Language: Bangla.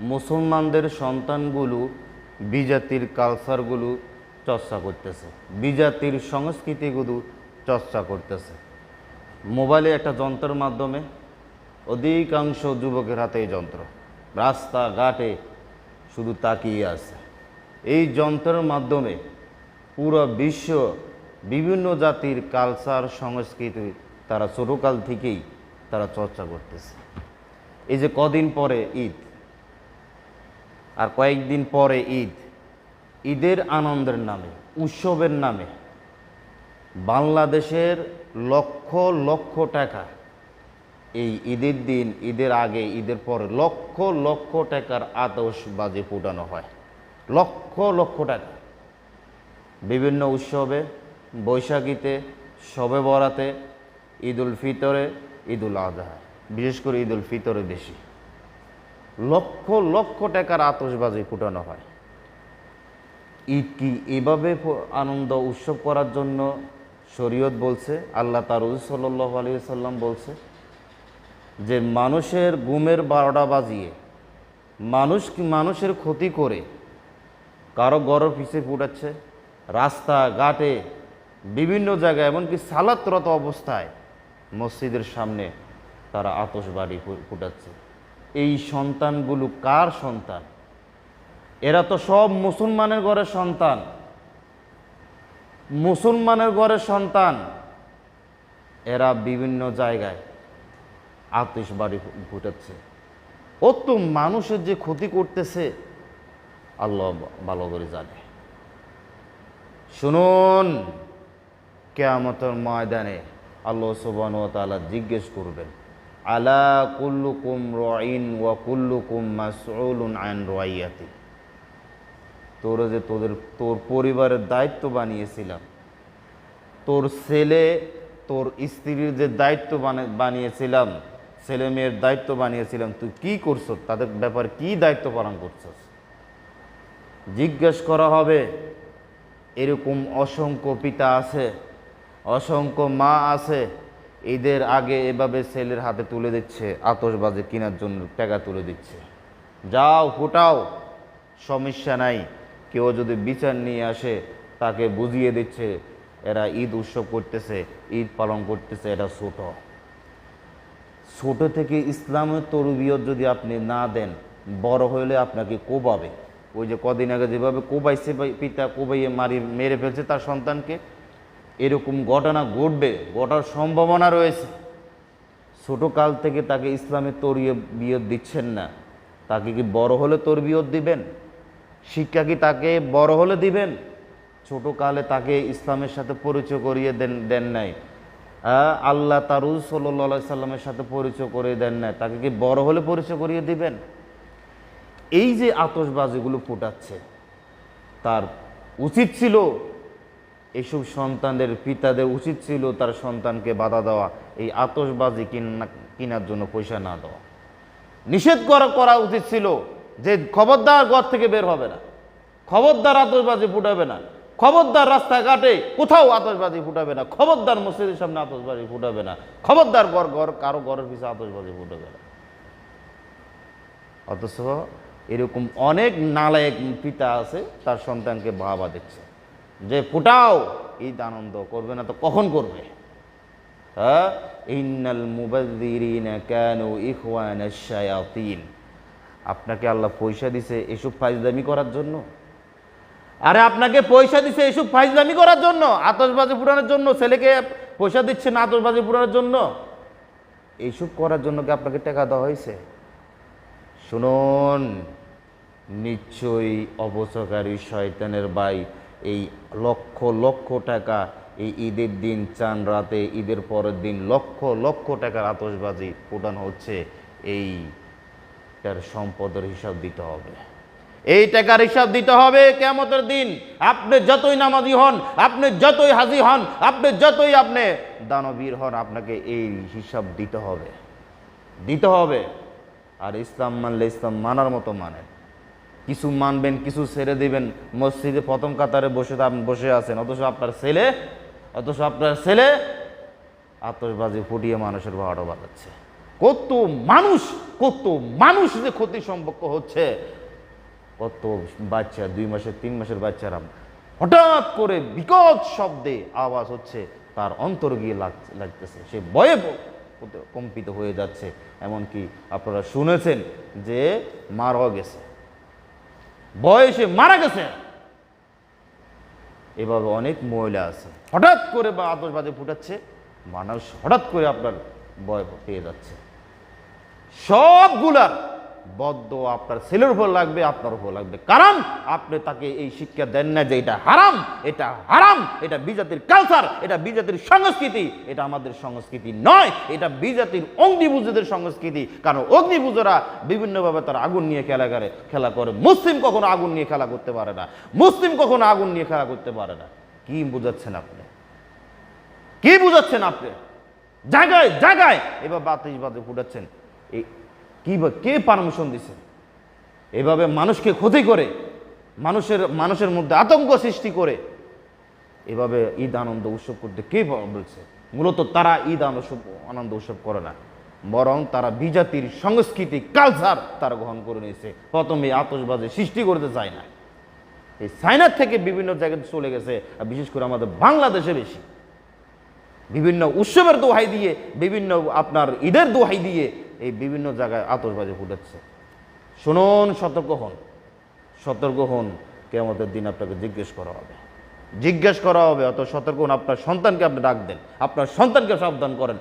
মুসলমানদের সন্তানগুলো বিজাতির কালচারগুলো চর্চা করতেছে। বিজাতির সংস্কৃতিগুলো চর্চা করতেছে। মোবাইলে একটা যন্ত্রের মাধ্যমে অধিকাংশ যুবকের হাতে এই যন্ত্র। রাস্তাঘাটে শুধু তাকিয়ে আছে। এই যন্ত্রের মাধ্যমে পুরো বিশ্ব বিভিন্ন জাতির কালচার সংস্কৃতি তারা ছোটোকাল থেকেই তারা চর্চা করতেছে। এই যে কদিন পরে ঈদ আর কয়েকদিন পরে ঈদ। ঈদের আনন্দের নামে, উৎসবের নামে। বাংলাদেশের লক্ষ লক্ষ টাকা এই ঈদের দিন, ঈদের আগে, ঈদের পরে লক্ষ লক্ষ টাকার আতসবাজি ফুটানো হয়। লক্ষ লক্ষ টাকা। বিভিন্ন উৎসবে, বৈশাখীতে, শবে বরাতে ঈদ উল ফিতরে ঈদ উল আজহা বিশেষ করে ঈদ উল ফিতরে বেশি। লক্ষ লক্ষ টাকার আতসবাজি ফুটানো হয়। ঈদ কি এভাবে আনন্দ উৎসব করার জন্য শরীয়ত বলছে? আল্লাহ তারুল সাল্লাহ আলী সাল্লাম বলছে যে, মানুষের গুমের বারোটা বাজিয়ে মানুষ কি মানুষের ক্ষতি করে কারও গড়ের পিছিয়ে ফুটাচ্ছে? রাস্তা ঘাটে বিভিন্ন জায়গায়, এমনকি সালাতরত অবস্থায় মসজিদের সামনে তারা আতসবাড়ি ফুটাচ্ছে। এই সন্তানগুলো কার সন্তান? এরা তো সব মুসলমানের ঘরের সন্তান। মুসলমানের ঘরের সন্তান এরা বিভিন্ন জায়গায় আতসবাড়ি ফুটাচ্ছে ও মানুষের যে ক্ষতি করতেছে, আল্লাহ ভালো করে জানে। শুনুন, কেয়ামতের ময়দানে আল্লাহ সুবান ও তাআলা জিজ্ঞেস করবেন আলা কুল্লুকুম রইন ওয়া কুল্লুকুম মাসউলুন আন রয়াতি তোরা যে তোদের, তোর পরিবারের দায়িত্ব বানিয়েছিলাম। তোর ছেলে, তোর স্ত্রীর যে দায়িত্ব বানা- বানিয়েছিলাম, ছেলে মেয়ের দায়িত্ব বানিয়েছিলাম, তুই কি করছ? তাদের ব্যাপারে কি দায়িত্ব পালন করছস? জিজ্ঞেস করা হবে, এরকম অসংখ্য পিতা আছে, অসংখ্য মা আছে ঈদের আগে এভাবে ছেলের হাতে তুলে দিচ্ছে আতসবাজি কেনার জন্য টাকা তুলে দিচ্ছে। যাও, ফুটাও, সমস্যা নাই। কেউ যদি বিচার নিয়ে আসে, তাকে বুঝিয়ে দিচ্ছে, এরা ঈদ উৎসব করতেছে, ঈদ পালন করতেছে, এটা ছোট। ছোট থেকে ইসলামের তরবিয়ত যদি আপনি না দেন, বড় হইলে আপনাকে কোবাবে ওই যে কদিন আগে যেভাবে কোবাইছে পিতা কোবাইয়ে মারি, মেরে ফেলছে তার সন্তানকে এরকম ঘটনা ঘটবে, ঘটার সম্ভাবনা রয়েছে। ছোট কাল থেকে তাকে ইসলামের তরিয়ে বিয়ত দিচ্ছেন না। তাকে কি বড় হলে তোর তরবিয়ত দিবেন? শিক্ষা কি তাকে বড় হলে দিবেন? ছোট কালে তাকে ইসলামের সাথে পরিচয় করিয়ে দেন দেন নাই। আল্লাহ তারুল সাল্লা সাল্লামের সাথে পরিচয় করিয়ে দেন নাই। তাকে কি বড় হলে পরিচয় করিয়ে দিবেন? এই যে আতসবাজিগুলো ফুটাচ্ছে, তার উচিত ছিল এইসব সন্তানদের পিতাদের উচিত ছিল তার সন্তানকে বাধা দেওয়া, এই আতসবাজি কিনা কেনার জন্য পয়সা না দেওয়া। নিষেধ করা করা উচিত ছিল যে খবরদার ঘর থেকে বের হবে না। খবরদার আতসবাজি ফুটাবে না। খবরদার রাস্তাঘাটে কোথাও আতসবাজি ফুটাবে না। খবরদার মসজিদের সামনে আতসবাজি ফুটাবে না। খবরদার ঘর ঘর কারও ঘরের পিছনে আতসবাজি ফুটাবে না। অথচ এরকম অনেক নালায়ক পিতা আছে, তার সন্তানকে বাবা দিচ্ছে যে ফুটাও, ঈদ আনন্দ করবে না তো কখন করবে? হ্যাঁ? আপনাকে আল্লাহ পয়সা দিছে এসব ফাইজদামি করার জন্য। আরে আপনাকে পয়সা দিছে এসব ফাইজদামি করার জন্য, আতশবাজি ফুটানোর জন্য, ছেলেকে পয়সা দিচ্ছে না আতশবাজি ফুটানোর জন্য। এইসব করার জন্য কি আপনাকে টাকা দেওয়া হয়েছে? শুনুন, নিশ্চয়ই অবচকারী শয়তানের বাই এই লক্ষ লক্ষ টাকা এই ঈদের দিন, চান রাতে, ঈদের পরের দিন লক্ষ লক্ষ টাকার আতশবাজি ফুটানো হচ্ছে। এই তার সম্পদের হিসাব দিতে হবে। এই টাকার হিসাব দিতে হবে কেমতের দিন। আপনি যতই নামাজি হন, আপনি যতই হাজি হন, আপনি যতই আপনি দানবীর হন, আপনাকে এই হিসাব দিতে হবে। দিতে হবে। আর ইসলাম মানলে ইসলাম মানার মতো মানেন কিছু মানবেন, কিছু ছেড়ে দিবেন। মসজিদে প্রথম কাতারে বসে বসে আছেন। অথচ আপনার ছেলে অথচ আপনার ছেলে আতশবাজি ফুটিয়ে মানুষের ভাড়া বাজাচ্ছে। কত মানুষ কত মানুষ যে ক্ষতি সম্পর্ক হচ্ছে। কত বাচ্চা, দুই মাসের, তিন মাসের বাচ্চারা। হঠাৎ করে বিকট শব্দে আওয়াজ হচ্ছে। তার অন্তর গিয়ে লাগ- লাগতেছে। সে ভয়ে কম্পিত হয়ে যাচ্ছে। এমনকি আপনারা শুনেছেন যে মারাও গেছে। বয়সে মারা গেছে। এভাবে অনেক মহিলা আছে। হঠাৎ করে বা আতসবাজি ফুটাচ্ছে, মানুষ হঠাৎ করে আপনার বয় পেয়ে যাচ্ছে। সবগুলার বদ্ধ আপনার ছেলের উপর লাগবে, আপনার উপর লাগবে। কারণ আপনি তাকে এই শিক্ষা দেন না যে এটা হারাম এটা হারাম, এটা বিজাতির কালচার এটা বিজাতির সংস্কৃতি। এটা আমাদের সংস্কৃতি নয়, এটা বিজাতির অগ্নিপুজোদের সংস্কৃতি। কারণ অগ্নিপুজোরা বিভিন্নভাবে তারা আগুন নিয়ে খেলা করে খেলা করে। মুসলিম কখনো আগুন নিয়ে খেলা করতে পারে না। মুসলিম কখনো আগুন নিয়ে খেলা করতে পারে না। কি বুঝাচ্ছেন আপনি? কি বুঝাচ্ছেন আপনি? জায়গায় জায়গায়। এবার বাতিস বাদে ফুটাচ্ছেন। এই কি কে পারমিশন দিছে? এভাবে মানুষকে ক্ষতি করে, মানুষের মানুষের মধ্যে আতঙ্ক সৃষ্টি করে, এভাবে ঈদ আনন্দ উৎসব করতে কে বলছে? মূলত তারা ঈদ আনন্দ আনন্দ উৎসব করে না, বরং তারা বিজাতির সংস্কৃতি কালচার তারা গ্রহণ করে নিয়েছে। প্রথমে আতসবাজি সৃষ্টি করতে চায় না। এই চায়নার থেকে বিভিন্ন জায়গায় চলে গেছে, আর বিশেষ করে আমাদের বাংলাদেশে বেশি। বিভিন্ন উৎসবের দোহাই দিয়ে, বিভিন্ন আপনার ঈদের দোহাই দিয়ে এই বিভিন্ন জায়গায় আতসবাজি ফুটাচ্ছে শুনুন, সতর্ক হন। সতর্ক হন কেমতের দিন আপনাকে জিজ্ঞেস করা হবে। জিজ্ঞেস করা হবে, অত সতর্ক হন। আপনার সন্তানকে আপনি ডাক দেন। আপনার সন্তানকে সাবধান করেন।